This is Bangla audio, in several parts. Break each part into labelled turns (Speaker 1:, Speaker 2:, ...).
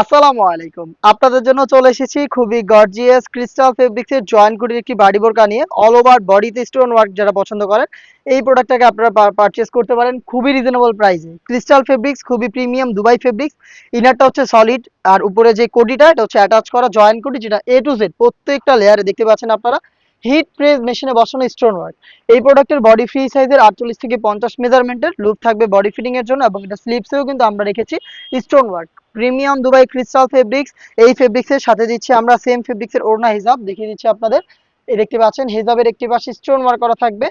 Speaker 1: আসসালামু আলাইকুম। আপনাদের জন্য চলে এসেছি খুবই গর্জিয়াস ক্রিস্টাল ফেব্রিক্স এর জয়েন কুটির একটি বাড়ি বোরকা নিয়ে অল ওভার বডিতে স্টোন ওয়ার্ক যারা পছন্দ করেন, এই প্রোডাক্টটাকে আপনারা পারচেস করতে পারেন খুবই রিজনেবল প্রাইসে ক্রিস্টাল ফেব্রিক্স খুবই প্রিমিয়াম দুবাই ফেব্রিক্স ইনারটা হচ্ছে সলিড আর উপরে যে কোটিটা, এটা হচ্ছে অ্যাটাচ করা জয়েন কোটি, যেটা এ টু জেড প্রত্যেকটা লেয়ারে দেখতে পাচ্ছেন আপনারা। হিট প্রেস মেশিনে বসানো স্টোন ওয়ার্ক এই প্রোডাক্টের বডি ফ্রি সাইজের আটচল্লিশ থেকে পঞ্চাশ মেজারমেন্টের লুপ থাকবে বডি ফিটিং এর জন্য, এবং এটা স্লিপসেও কিন্তু আমরা রেখেছি stone work premium Dubai crystal fabrics. এই ফেব্রিক্সের সাথে দিচ্ছি আমরা সেম ফেব্রিক্সের ওড়না হিজাব। দেখিয়ে দিচ্ছি আপনাদের। এই দেখতে পাচ্ছেন, হিজাবের একটি পাশে স্টোন ওয়ার্ক করা থাকবে।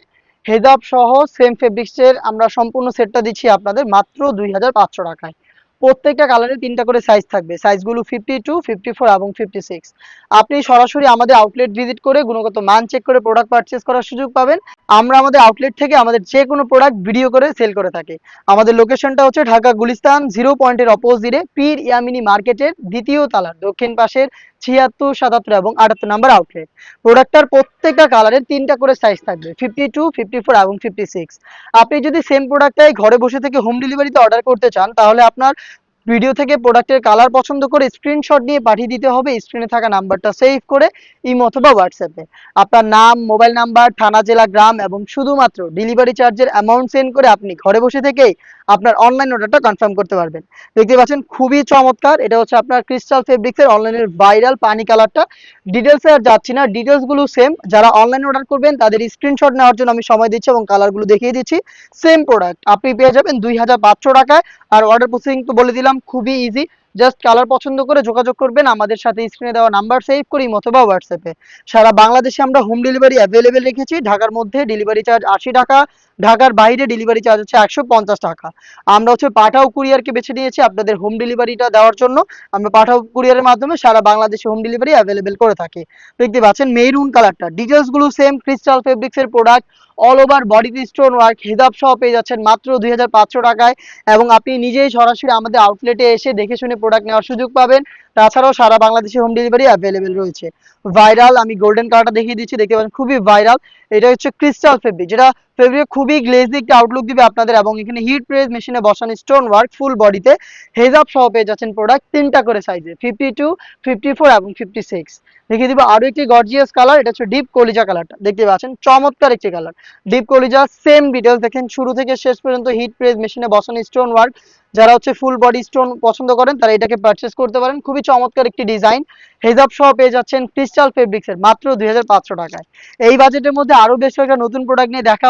Speaker 1: হেজাব সহ সেম ফেব্রিক্সের আমরা সম্পূর্ণ সেটটা দিচ্ছি আপনাদের মাত্র দুই হাজার পাঁচশো টাকায়। প্রত্যেকটা কালারে তিনটা করে সাইজ থাকবে। সাইজগুলো ফিফটি টু ফিফটি ফোর এবং ফিফটি সিক্স আপনি সরাসরি আমাদের আউটলেট ভিজিট করে গুণগত মান চেক করে প্রোডাক্ট পারচেস করার সুযোগ পাবেন। আমরা আমাদের আউটলেট থেকে আমাদের যে কোনো প্রোডাক্ট ভিডিও করে সেল করে থাকি। আমাদের লোকেশনটা হচ্ছে ঢাকা গুলিস্তান জিরো পয়েন্টের অপোজিটে পীর ইয়ামিনি মার্কেটের দ্বিতীয় তালার দক্ষিণ পাশের ছিয়াত্তর, সাতাত্তর এবং আটাত্তর নাম্বার আউটলেট প্রোডাক্টটার প্রত্যেকটা কালারের তিনটা করে সাইজ থাকবে ফিফটি টু ফিফটি ফোর এবং ফিফটি সিক্স আপনি যদি সেম প্রোডাক্টটাই ঘরে বসে থেকে হোম ডেলিভারিতে অর্ডার করতে চান, তাহলে আপনার ভিডিও থেকে প্রোডাক্টের কালার পছন্দ করে স্ক্রিনশট নিয়ে পাঠিয়ে দিতে হবে। স্ক্রিনে থাকা নাম্বারটা সেভ করে ইমো অথবা হোয়াটসঅ্যাপে আপনার নাম মোবাইল নাম্বার থানা, জেলা, গ্রাম এবং শুধুমাত্র ডেলিভারি চার্জের অ্যামাউন্ট সেন্ড করে আপনি ঘরে বসে থেকেই আপনার অনলাইন অর্ডারটা কনফার্ম করতে পারবেন। দেখতে পাচ্ছেন খুবই চমৎকার, এটা হচ্ছে আপনার ক্রিস্টাল ফেব্রিক্সের অনলাইনের ভাইরাল পানি কালারটা ডিটেলসে আর যাচ্ছি না ডিটেলসগুলো সেম যারা অনলাইন অর্ডার করবেন, তাদের স্ক্রিনশট নেওয়ার জন্য আমি সময় দিচ্ছি এবং কালারগুলো দেখিয়ে দিচ্ছি। সেম প্রোডাক্ট আপনি পেয়ে যাবেন দুই হাজার পাঁচশো টাকায় আর অর্ডার প্রসেসিং তো বলে দিলাম খুবই ইজি জাস্ট কালার পছন্দ করে যোগাযোগ করবেন। আমাদের সাথে স্ক্রিনে দেওয়া নাম্বার সেভ করি অথবা হোয়াটসঅ্যাপে সারা বাংলাদেশে আমরা হোম ডেলিভারি অ্যাভেলেবেল রেখেছি। ঢাকার মধ্যে ডেলিভারি চার্জ আশি টাকা, ঢাকার বাইরে ডেলিভারি চার্জ হচ্ছে একশো পঞ্চাশ টাকা। আমরা হচ্ছে পাঠাও কুরিয়ারকে বেছে নিয়েছি আপনাদের হোম ডেলিভারিটা দেওয়ার জন্য। আমরা পাঠাও কুরিয়ারের মাধ্যমে সারা বাংলাদেশে হোম ডেলিভারি অ্যাভেলেবেল করে থাকি। দেখতে পাচ্ছেন মেরুন কালারটা ডিটেলসগুলো সেম ক্রিস্টাল ফেব্রিক্সের প্রোডাক্ট অল ওভার বডিতে স্টোন ওয়ার্ক হেজাব সহ পেয়ে যাচ্ছেন মাত্র দুই হাজার পাঁচশো টাকায়। এবং আপনি নিজেই সরাসরি আমাদের আউটলেটে এসে দেখে শুনে প্রোডাক্ট নেওয়ার সুযোগ পাবেন। তাছাড়াও সারা বাংলাদেশে হোম ডেলিভারি অ্যাভেলেবেল রয়েছে। ভাইরাল আমি গোল্ডেন কালারটা দেখিয়ে দিচ্ছি, দেখতে পাচ্ছেন, খুবই ভাইরাল এটা হচ্ছে ক্রিস্টাল ফেব্রিক যেটা ফেব্রিক খুবই গ্লেজি একটা আউটলুক দিবে আপনাদের এবং এখানে হিট প্রেস মেশিনে বসানো স্টোন ওয়ার্ক ফুল বডিতে হেজাব সহ পেয়ে যাচ্ছেন প্রোডাক্ট তিনটা করে সাইজে ফিফটি টু ফিফটি ফোর এবং ফিফটি সিক্স দেখিয়ে দিব আরও একটি গর্জিয়াস কালার এটা হচ্ছে ডিপ কলিজা কালারটা দেখতে পাচ্ছেন, চমৎকার একটি কালার ডিপ কলিজা সেম ডিটেলস দেখেন শুরু থেকে শেষ পর্যন্ত হিট প্রেস মেশিনে বসানো স্টোন ওয়ার্ক যারা হচ্ছে ফুল বডি স্টোন পছন্দ করেন, তারা এটাকে পারচেস করতে পারেন। খুবই চমৎকার একটি ডিজাইন হেজাব সহ পেয়ে যাচ্ছেন ক্রিস্টাল ফেব্রিক্স এর, মাত্র দুই হাজার পাঁচশো টাকায়। এই বাজেটের মধ্যে আরও বেশ কয়েকটা নতুন প্রোডাক্ট নিয়ে দেখা